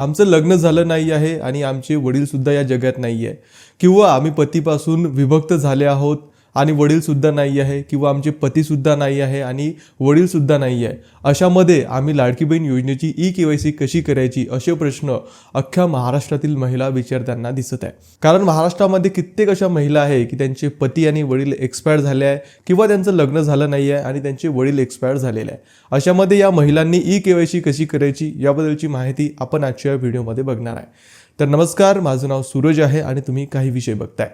आमचं लग्न झालं नाही आहे आणि आमचे वडीलसुद्धा या जगात नाही आहे. किंवा आम्ही पतीपासून विभक्त झाले आहोत आणि वडीलसुद्धा नाही आहे किंवा आमचे पतीसुद्धा नाही आहे आणि वडीलसुद्धा नाही आहे. अशामध्ये आम्ही लाडकी बहीण योजनेची ई के वाय सी कशी करायची असे प्रश्न अख्ख्या महाराष्ट्रातील महिला विचारताना दिसत आहे. कारण महाराष्ट्रामध्ये कित्येक अशा महिला आहे की त्यांचे पती आणि वडील एक्सपायर झाले आहे किंवा त्यांचं लग्न झालं नाही आहे आणि त्यांचे वडील एक्सपायर झालेले आहे. अशामध्ये या महिलांनी ई के वाय सी कशी करायची याबद्दलची माहिती आपण आजच्या व्हिडिओमध्ये बघणार आहे. तर नमस्कार माझं नाव सूरज आहे आणि तुम्ही काही विषय बघताय.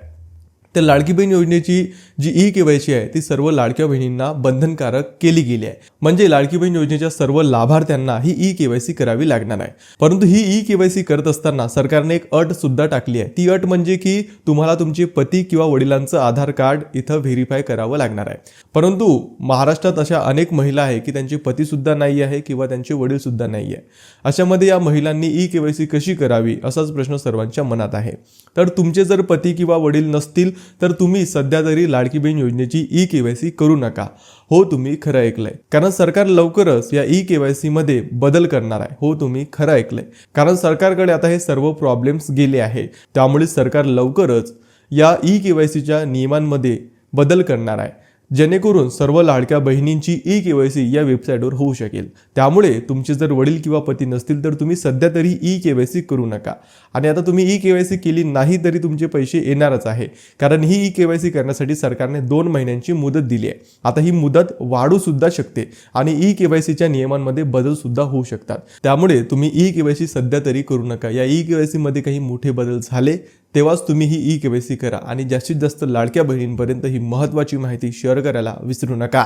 तर लाडकी बहीण योजनेची जी ई केवायसी आहे ती सर्व लाडक्या बहिणींना बंधनकारक केली गेली आहे. म्हणजे लाडकी बहीण योजनेच्या सर्व लाभार्थ्यांना ही ई केवायसी करावी लागणार आहे. परंतु ही ई केवायसी करत असताना सरकारने एक अट सुद्धा टाकली आहे. ती अट म्हणजे की तुम्हाला तुमचे पती किंवा वडिलांचं आधार कार्ड इथं व्हेरीफाय करावं लागणार आहे. परंतु महाराष्ट्रात अशा अनेक महिला आहे की त्यांचे पती सुद्धा नाही आहे किंवा त्यांचे वडील सुद्धा नाही आहे. अशामध्ये या महिलांनी ई केवायसी कशी करावी असाच प्रश्न सर्वांच्या मनात आहे. तर तुमचे जर पती किंवा वडील नसतील तर तुम्ही सध्या तरी लाडकी बहीण योजनेची ई केवायसी करू नका. हो तुम्ही खरं ऐकलंय. कारण सरकार लवकरच या ई केवायसी मध्ये बदल करणार आहे. हो तुम्ही खरं ऐकलंय. कारण सरकारकडे आता हे सर्व प्रॉब्लेम्स गेले आहे. त्यामुळे सरकार लवकरच या ई केवायसीच्या नियमांमध्ये बदल करणार आहे. जेणेकरून सर्व लाडक्या बहिणींची ई के वाय सी या वेबसाईटवर होऊ शकेल. त्यामुळे तुमचे जर वडील किंवा पती नसतील तर तुम्ही सध्या तरी ई के वाय सी करू नका. आणि आता तुम्ही ई के वाय सी केली नाही तरी तुमचे पैसे येणारच आहे. कारण ही ई के वाय सी करण्यासाठी सरकारने दोन महिन्यांची मुदत दिली आहे. आता ही मुदत वाढू सुद्धा शकते आणि ई के वाय सीच्या नियमांमध्ये बदल सुद्धा होऊ शकतात. त्यामुळे तुम्ही ई के वाय सी सध्या तरी करू नका. या ई के वाय सीमध्ये काही मोठे बदल झाले तेव्हाच तुम्ही ही ई के सी करा आणि जास्तीत जास्त लाडक्या बहिणींपर्यंत ही महत्त्वाची माहिती शेअर करायला विसरू नका.